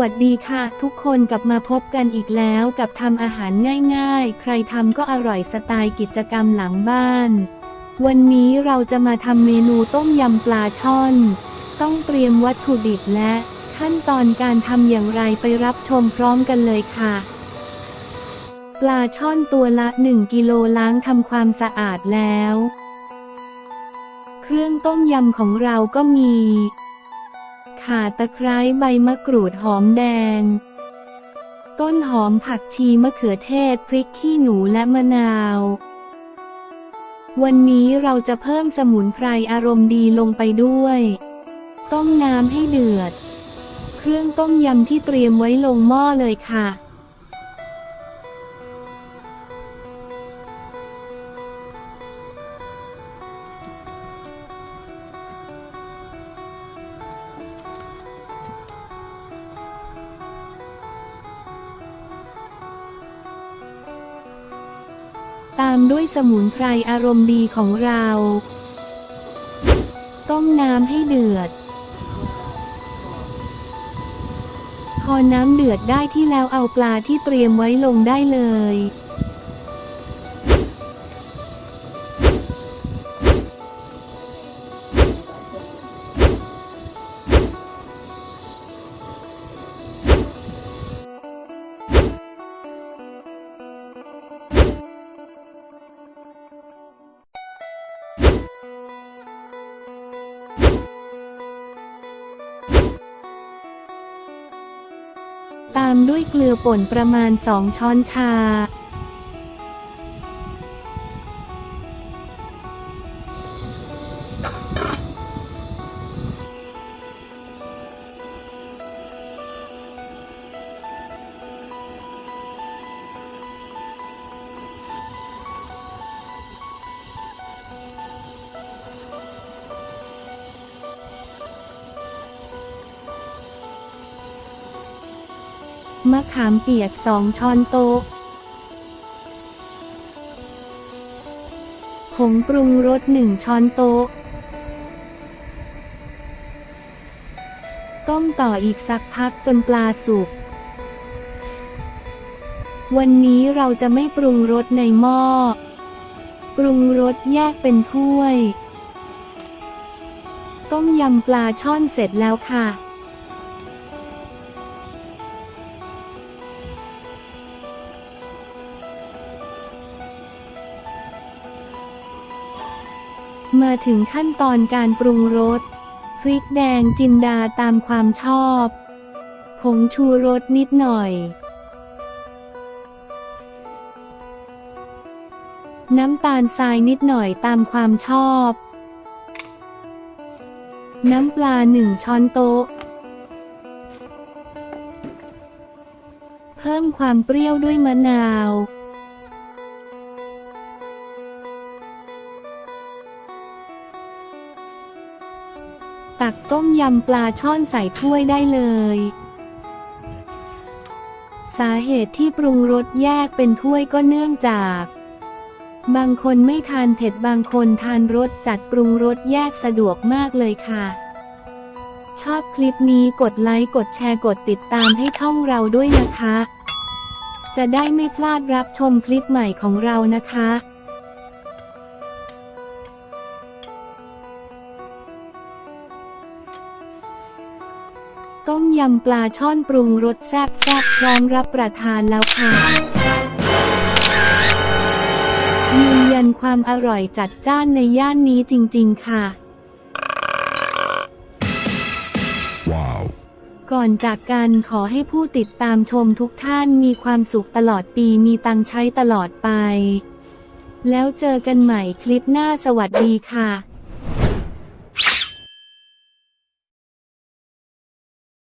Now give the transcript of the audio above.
วัสดีค่ะ ทุกคนกลับมาพบกันอีกแล้วกับทำอาหารง่ายๆ ใครทำก็อร่อยสไตล์กิจกรรมหลังบ้าน วันนี้เราจะมาทำเมนูต้มยำปลาช่อน ต้องเตรียมวัตถุดิบและขั้นตอนการทำอย่างไรไปรับชมพร้อมกันเลยค่ะ ปลาช่อนตัวละ 1 กิโลล้างทำความสะอาดแล้ว เครื่องต้มยำของเราก็มี ข่าตะไคร้ใบมะกรูดหอมแดง ต้นหอมผักชีมะเขือเทศพริกขี้หนูและมะนาว วันนี้เราจะเพิ่มสมุนไพรอารมณ์ดีลงไปด้วย ต้มน้ำให้เดือด เครื่องต้มยำที่เตรียมไว้ลงหม้อเลยค่ะ ตามด้วยสมุนไพรอารมณ์ดีของเรา ต้มน้ำให้เดือด พอน้ำเดือดได้ที่แล้วเอาปลาที่เตรียมไว้ลงได้เลย ตามด้วยเกลือป่นประมาณ 2 ช้อนชา มะขามเปียก 2 ช้อนโต๊ะผงปรุงรส 1 ช้อนโต๊ะ ต้มต่ออีกสักพักจนปลาสุก วันนี้เราจะไม่ปรุงรสในหม้อ ปรุงรสแยกเป็นถ้วย ต้มยำปลาช่อนเสร็จแล้วค่ะ มาถึงขั้นตอนการปรุงรส พริกแดงจินดาตามความชอบ ผงชูรสนิดหน่อย น้ำตาลทรายนิดหน่อยตามความชอบ น้ำปลาหนึ่งช้อนโต๊ะ เพิ่มความเปรี้ยวด้วยมะนาว ตักต้มยำปลาช่อนใส่ถ้วยได้เลย สาเหตุที่ปรุงรสแยกเป็นถ้วยก็เนื่องจาก บางคนไม่ทานเผ็ดบางคนทานรสจัดปรุงรสแยกสะดวกมากเลยค่ะ ชอบคลิปนี้กดไลค์กดแชร์กดติดตามให้ช่องเราด้วยนะคะ จะได้ไม่พลาดรับชมคลิปใหม่ของเรานะคะ ต้มยำปลาช่อนปรุงรสแซ่บแซ่บพร้อมรับประทานแล้วค่ะ ยืนยันความอร่อยจัดจ้านในย่านนี้จริง ๆ ค่ะ Wow. ก่อนจากกันขอให้ผู้ติดตามชมทุกท่านมีความสุขตลอดปีมีตังค์ใช้ตลอดไป แล้วเจอกันใหม่คลิปหน้าสวัสดีค่ะ